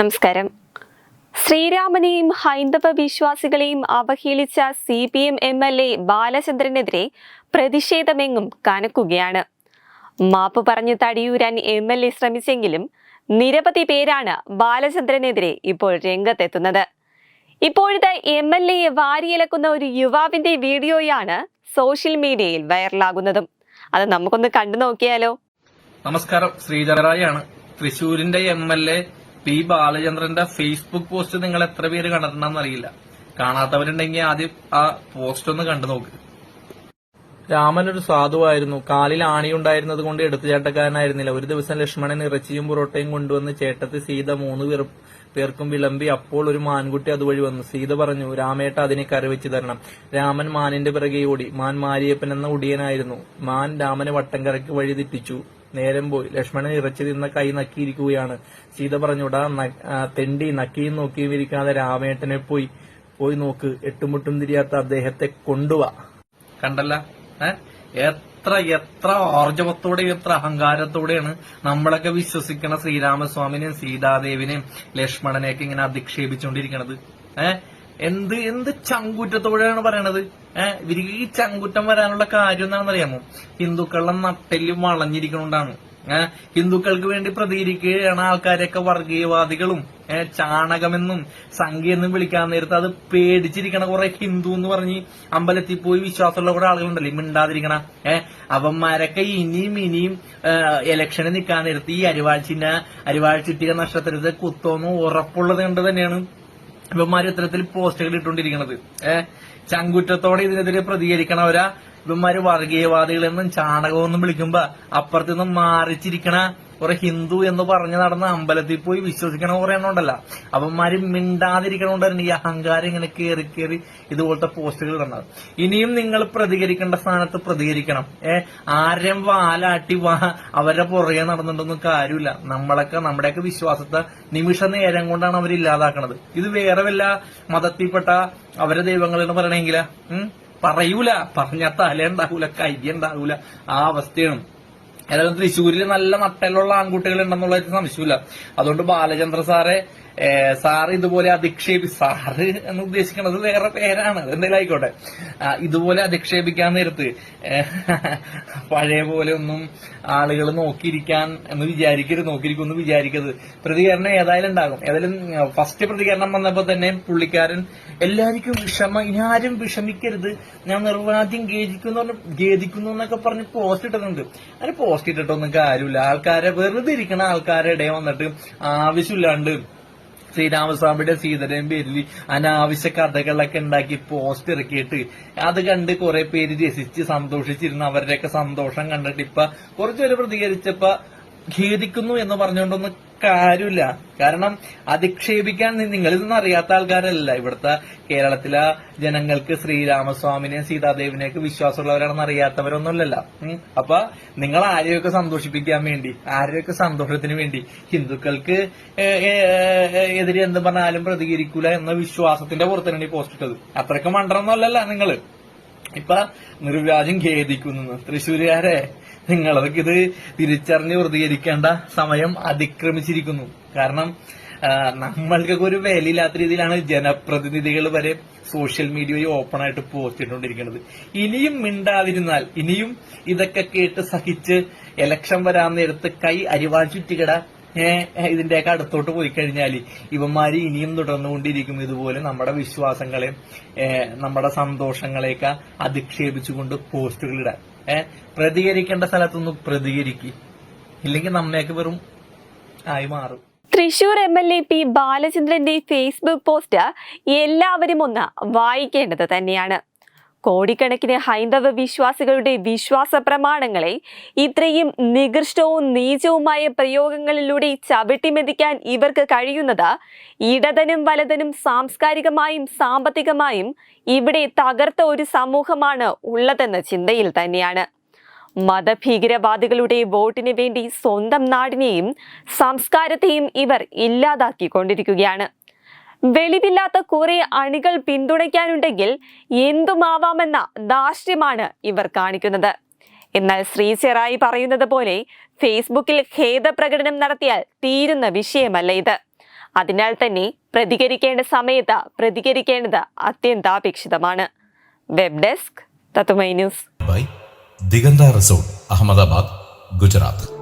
നമസ്കാരം. ശ്രീരാമനെയും ഹൈന്ദവ വിശ്വാസികളെയും അവഹേളിച്ച C P M M L A ബാലചന്ദ്രനെതിരെ പ്രതിഷേധമെങ്ങും കനക്കുകയാണ്. മാപ്പ് പറഞ്ഞ് തടിയൂരാൻ എം എൽ എ ശ്രമിച്ചെങ്കിലും നിരവധി പേരാണ് ബാലചന്ദ്രനെതിരെ ഇപ്പോൾ രംഗത്തെത്തുന്നത്. ഇപ്പോഴത്തെ എം എൽ എയെ വാരിയിലക്കുന്ന ഒരു യുവാവിന്റെ വീഡിയോയാണ് സോഷ്യൽ മീഡിയയിൽ വൈറലാകുന്നതും. അത് നമുക്കൊന്ന് കണ്ടു നോക്കിയാലോ. നമസ്കാരം. ശ്രീധരായാണ് തൃശൂരിന്റെ എം എൽ എ പി ബാലചന്ദ്രന്റെ ഫേസ്ബുക്ക് പോസ്റ്റ് നിങ്ങൾ എത്ര പേര് കണ്ടിട്ടുണ്ടെന്ന് അറിയില്ല കാണാത്തവരുണ്ടെങ്കിൽ ആദ്യം ആ പോസ്റ്റ് ഒന്ന് കണ്ടു നോക്ക്. രാമൻ ഒരു സാധുവായിരുന്നു. കാലിൽ ആണിയുണ്ടായിരുന്നത് കൊണ്ട് എടുത്തുചാട്ടക്കാരനായിരുന്നില്ല. ഒരു ദിവസം ലക്ഷ്മണൻ ഇറച്ചിയും പൊറോട്ടയും കൊണ്ടുവന്ന് ചേട്ടത്തി സീത മൂന്ന് പേർ പേർക്കും വിളമ്പി അപ്പോൾ ഒരു മാൻകുട്ടി അതുവഴി വന്നു. സീത പറഞ്ഞു രാമേട്ട അതിനെ കരവെച്ച് തരണം. രാമൻ മാനിന്റെ പിറകെ ഓടി. മാൻ മാരിയപ്പൻ എന്ന ഉടിയനായിരുന്നു. മാൻ രാമനെ വട്ടം കറക്കി വഴി തെറ്റിച്ചു. നേരം പോയി. ലക്ഷ്മണൻ ഇറച്ചി തിന്ന കൈ നക്കിയിരിക്കുകയാണ്. സീത പറഞ്ഞുടാ തെണ്ടി നക്കിയും നോക്കിയും ഇരിക്കാതെ രാമേട്ടനെ പോയി പോയി നോക്ക്. എട്ടുമുട്ടും തിരിയാത്ത അദ്ദേഹത്തെ കൊണ്ടുവാ. കണ്ടല്ല? എത്ര എത്ര ഓർജവത്തോടെയും എത്ര അഹങ്കാരത്തോടെയാണ് നമ്മളൊക്കെ വിശ്വസിക്കുന്ന ശ്രീരാമസ്വാമിനെയും സീതാദേവിനെയും ലക്ഷ്മണനെയൊക്കെ ഇങ്ങനെ അധിക്ഷേപിച്ചുകൊണ്ടിരിക്കണത്. ഏഹ് എന്ത് എന്ത് ചങ്കുറ്റത്തോടെയാണ് പറയണത്? ഏഹ് ഇവർക്ക് ഈ ചങ്കുറ്റം വരാനുള്ള കാര്യം എന്താണെന്ന് അറിയാമോ ഹിന്ദുക്കളുടെ നട്ടെല്ലും വളഞ്ഞിരിക്കണോണ്ടാണ്. ഏഹ് ഹിന്ദുക്കൾക്ക് വേണ്ടി പ്രതികരിക്കുകയാണ് ആൾക്കാരെയൊക്കെ വർഗീയവാദികളും ഏഹ് ചാണകമെന്നും സംഖ്യയെന്നും വിളിക്കാൻ നേരത്ത് അത് പേടിച്ചിരിക്കണ കുറെ ഹിന്ദു എന്ന് പറഞ്ഞ് അമ്പലത്തിൽ പോയി വിശ്വാസമുള്ള കുറെ ആളുകളുണ്ടല്ലേ? മിണ്ടാതിരിക്കണ. ഏഹ് അവന്മാരൊക്കെ ഇനിയും ഇനിയും ഇലക്ഷന് നിൽക്കാൻ നേരത്ത് ഈ അരിവാഴ്ചിന അരിവാഴ്ചിട്ടിക നക്ഷത്രത്തെ കുത്തോന്ന് ഉറപ്പുള്ളത് കണ്ട് തന്നെയാണ്. ഇവന്മാർ ഇത്തരത്തിൽ പോസ്റ്റുകൾ ഇട്ടുകൊണ്ടിരിക്കുന്നത് ഏഹ് ചങ്കുറ്റത്തോടെ ഇതിനെതിരെ പ്രതികരിക്കണവരാ ഇവന്മാര് വർഗീയവാദികളെന്നും ചാണകമെന്നും വിളിക്കുമ്പോ അപ്പുറത്തു നിന്നും മാറിച്ചിരിക്കണ കുറെ ഹിന്ദു എന്ന് പറഞ്ഞു നടന്ന അമ്പലത്തിൽ പോയി വിശ്വസിക്കണ കുറെ എണ്ണം ഉണ്ടല്ല. അവന്മാര് മിണ്ടാതിരിക്കണോണ്ടാണ് ഈ അഹങ്കാരം ഇങ്ങനെ കയറി കയറി ഇതുപോലത്തെ പോസ്റ്റുകൾ ഇടുന്നത്. ഇനിയും നിങ്ങൾ പ്രതികരിക്കേണ്ട സ്ഥാനത്ത് പ്രതികരിക്കണം. ഏ ആരെയും വാലാട്ടി വാ അവരുടെ പുറകെ നടന്നിട്ടൊന്നും കാര്യമില്ല. നമ്മളൊക്കെ നമ്മുടെയൊക്കെ വിശ്വാസത്തെ നിമിഷ നേരം കൊണ്ടാണ് അവർ ഇല്ലാതാക്കണത് ഇത് വേറെ വല്ല മതത്തിൽപ്പെട്ട അവരെ ദൈവങ്ങൾ എന്ന് പറയണെങ്കില പറയൂല. പറഞ്ഞ തല ഉണ്ടാവൂല കൈ ഉണ്ടാവൂല. ആ അവസ്ഥയാണ്. ഏതായാലും തൃശ്ശൂരിൽ നല്ല നട്ടലുള്ള ആൺകുട്ടികൾ ഉണ്ടെന്നുള്ള സംശയമില്ല അതുകൊണ്ട് ബാലചന്ദ്ര സാറെ സാർ ഇതുപോലെ അധിക്ഷേപി സാറ് എന്ന് ഉദ്ദേശിക്കുന്നത് വേറെ പേരാണ്. എന്തെങ്കിലും ആയിക്കോട്ടെ. ഇതുപോലെ അധിക്ഷേപിക്കാൻ നേരത്ത് പഴയ പോലെ ഒന്നും ആളുകൾ നോക്കിയിരിക്കാൻ എന്ന് വിചാരിക്കരുത് നോക്കിയിരിക്കുമെന്ന് വിചാരിക്കരുത്. പ്രതികരണം ഏതായാലും ഉണ്ടാകും. ഏതായാലും ഫസ്റ്റ് പ്രതികരണം വന്നപ്പോൾ തന്നെ പുള്ളിക്കാരൻ എല്ലാവർക്കും വിഷമ ഇനി ആരും വിഷമിക്കരുത്. ഞാൻ നിർവാദ്യം ഖേദിക്കുന്നു ഖേദിക്കുന്നു എന്നൊക്കെ പറഞ്ഞ് പോസ്റ്റ് ഇട്ടിട്ടുണ്ട് അതിന് പോസ്റ്റ് ഇട്ടിട്ടൊന്നും കാര്യമില്ല. ആൾക്കാരെ വെറുതെ ഇരിക്കണ ആൾക്കാരുടെ ഇടയിൽ വന്നിട്ട് ആവശ്യമില്ലാണ്ട് ശ്രീരാമസ്വാമിയുടെ സീതയുടെയും പേരിൽ അനാവശ്യ കഥകളൊക്കെ ഉണ്ടാക്കി പോസ്റ്റ് ഇറക്കിയിട്ട് അത് കണ്ട് കുറെ പേര് രസിച്ച് സന്തോഷിച്ചിരുന്നു അവരുടെയൊക്കെ സന്തോഷം കണ്ടിട്ട് ഇപ്പൊ കുറച്ചുപേര് പ്രതികരിച്ചപ്പോ ഖേദിക്കുന്നു എന്ന് പറഞ്ഞുകൊണ്ടൊന്നും കാര്യമില്ല. കാരണം അധിക്ഷേപിക്കാൻ നിങ്ങൾ ഇതൊന്നും അറിയാത്ത ആൾക്കാരല്ല. ഇവിടുത്തെ കേരളത്തിലെ ജനങ്ങൾക്ക് ശ്രീരാമസ്വാമിനെയും സീതാദേവിനെയൊക്കെ വിശ്വാസമുള്ളവരാണെന്ന് അറിയാത്തവരൊന്നുമില്ലല്ലോ. അപ്പൊ നിങ്ങൾ ആരെയൊക്കെ സന്തോഷിപ്പിക്കാൻ വേണ്ടി ആരെയൊക്കെ സന്തോഷത്തിന് വേണ്ടി ഹിന്ദുക്കൾക്ക് എതിരെ എന്ത് പറഞ്ഞാലും പ്രതികരിക്കൂല എന്ന വിശ്വാസത്തിന്റെ പുറത്താണ് ഈ പോസ്റ്റ് ഇട്ടത്. അത്രയ്ക്ക് മണ്ടറൊന്നുമല്ലല്ല നിങ്ങൾ. ഇപ്പൊ നിർവ്യാജം ഖേദിക്കുന്നു. തൃശ്ശൂരുകാരെ നിങ്ങളതൊക്കെ ഇത് തിരിച്ചറിഞ്ഞ് പ്രതികരിക്കേണ്ട സമയം അതിക്രമിച്ചിരിക്കുന്നു. കാരണം നമ്മൾക്കൊക്കെ ഒരു വിലയില്ലാത്ത രീതിയിലാണ് ജനപ്രതിനിധികൾ വരെ സോഷ്യൽ മീഡിയ വഴി ഓപ്പൺ ആയിട്ട് പോസ്റ്റ് ഇനിയും മിണ്ടാതിരുന്നാൽ ഇനിയും ഇതൊക്കെ കേട്ട് സഹിച്ച് എലക്ഷൻ വരാൻ നേരത്ത് കൈ അരിവാൻ ചുറ്റിക്കട ഇതിന്റെയൊക്കെ അടുത്തോട്ട് പോയി കഴിഞ്ഞാൽ ഇവന്മാര് ഇനിയും തുടർന്നുകൊണ്ടിരിക്കും ഇതുപോലെ നമ്മുടെ വിശ്വാസങ്ങളെ നമ്മുടെ സന്തോഷങ്ങളെയൊക്കെ അധിക്ഷേപിച്ചുകൊണ്ട് പോസ്റ്റുകൾ ഇടാൻ ഏഹ് പ്രതികരിക്കേണ്ട സ്ഥലത്തൊന്ന് പ്രതികരിക്കുക ഇല്ലെങ്കിൽ നമ്മയൊക്കെ വെറും ആയി മാറും. Thrissur M L A P ബാലചന്ദ്രന്റെ Facebook post എല്ലാവരും ഒന്ന് വായിക്കേണ്ടത് തന്നെയാണ്. കോടിക്കണക്കിന് ഹൈന്ദവ വിശ്വാസികളുടെ വിശ്വാസ പ്രമാണങ്ങളെ ഇത്രയും നികൃഷ്ടവും നീചവുമായ പ്രയോഗങ്ങളിലൂടെ ചവിട്ടിമെതിക്കാൻ ഇവർക്ക് കഴിയുന്നത് ഇടതനും വലതനും സാംസ്കാരികമായും സാമ്പത്തികമായും ഇവിടെ തകർത്ത ഒരു സമൂഹമാണ് ഉള്ളതെന്ന ചിന്തയിൽ തന്നെയാണ്. മതഭീകരവാദികളുടെ വോട്ടിന് വേണ്ടി സ്വന്തം നാടിനെയും സംസ്കാരത്തെയും ഇവർ ഇല്ലാതാക്കിക്കൊണ്ടിരിക്കുകയാണ്. വെളിവില്ലാത്ത കുറെ അണികൾ പിന്തുണയ്ക്കാനുണ്ടെങ്കിൽ എന്തുമാവാമെന്ന ധാർഷ്ട്യമാണ് ഇവർ കാണിക്കുന്നത്. എന്നാൽ ശ്രീ ചെറായി പറയുന്നത് പോലെ ഫേസ്ബുക്കിൽ ഖേദപ്രകടനം നടത്തിയാൽ തീരുന്ന വിഷയമല്ല ഇത്. അതിനാൽ തന്നെ പ്രതികരിക്കേണ്ട സമയത്ത് പ്രതികരിക്കേണ്ടത് അത്യന്താപേക്ഷിതമാണ്. വെബ് ഡെസ്ക് തത്തുമൈ news. By Diganta resort Ahmedabad Gujarat.